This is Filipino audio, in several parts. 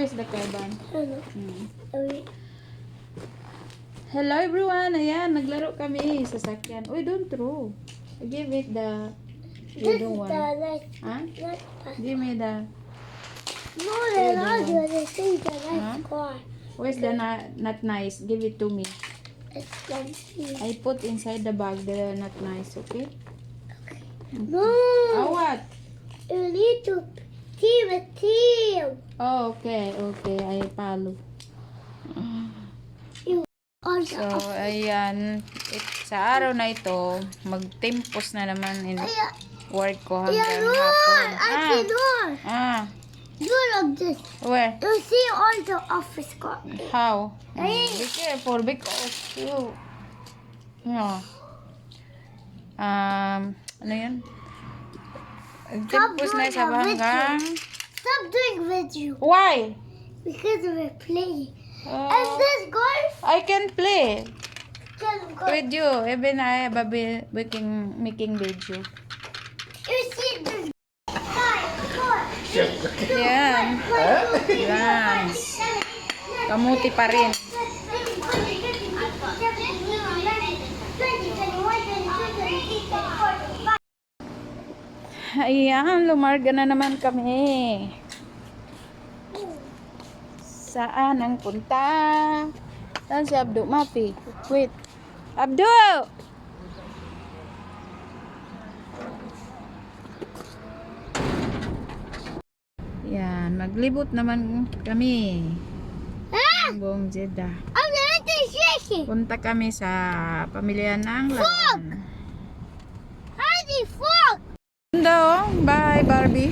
Where's the carbon? Ano? Hmm. Hello everyone! Ayan, naglaro kami sa sakyan. Uy, don't throw. Give it the... You don't want. Huh? Not, Give me the... no, the last one. I think the nice car. Where's the na not nice? Give it to me. I put inside the bag the not nice, okay? No! Oh, what? You need to team a team. Oh, okay, okay. I follow. Also, So, ayan. It, sa araw na ito, magtimpos na naman in yeah, work ko yeah, hanggang Lord, hapon. Lord. Ah, You look this. where? You see all the office car. How? Mm, Ay. Be careful because you... No. Um, ano yan? Timpos na sa hanggang... Stop doing video Why? because we're playing. Uh, and this golf I can play can go. with you. Even I have a bi- making, making video. You see this five, four, three, two, Yan. one, one, two, three, four, Yan. five, six, seven, nine, Kamuti pa rin. Ayan, lumarga na naman kami. Saan ang punta? Saan si Abdo? Mapi. Wait. Abdo! Yan, maglibot naman kami. Ah! Buong Jeddah. Punta kami sa pamilya ng Lawan. Honey, fuck. Ganda oh, bahay Barbie.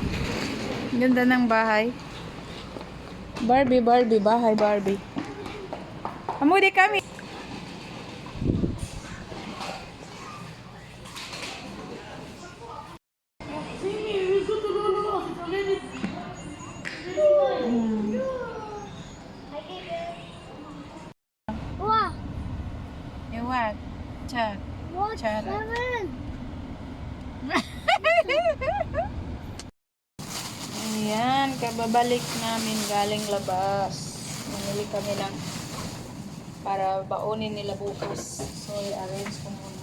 Ganda ng bahay. Barbie, Barbie, bahay Barbie. Amudi kami. Wow. Eh, what? Chat. What? Chara. Seven. Ayan, kababalik namin galing labas. Namili kami ng para baunin nila bukas. So, i-arrange ko muna.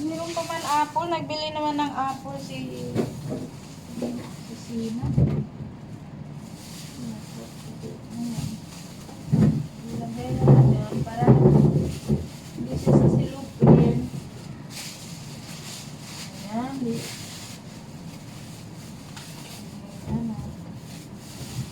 Meron pa man apple. Nagbili naman ng apple si si Sina. Ilagay naman yan para hindi siya sa silupin. Ayan. di- Ayan, oh. Ayan. Dito siya sa- Ayan, dyan lang sa may baba. Oh. Ay, hindi ma. Kuhan,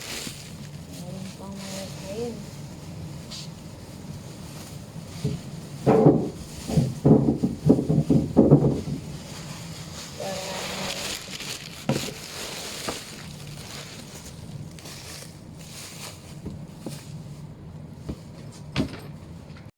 kain.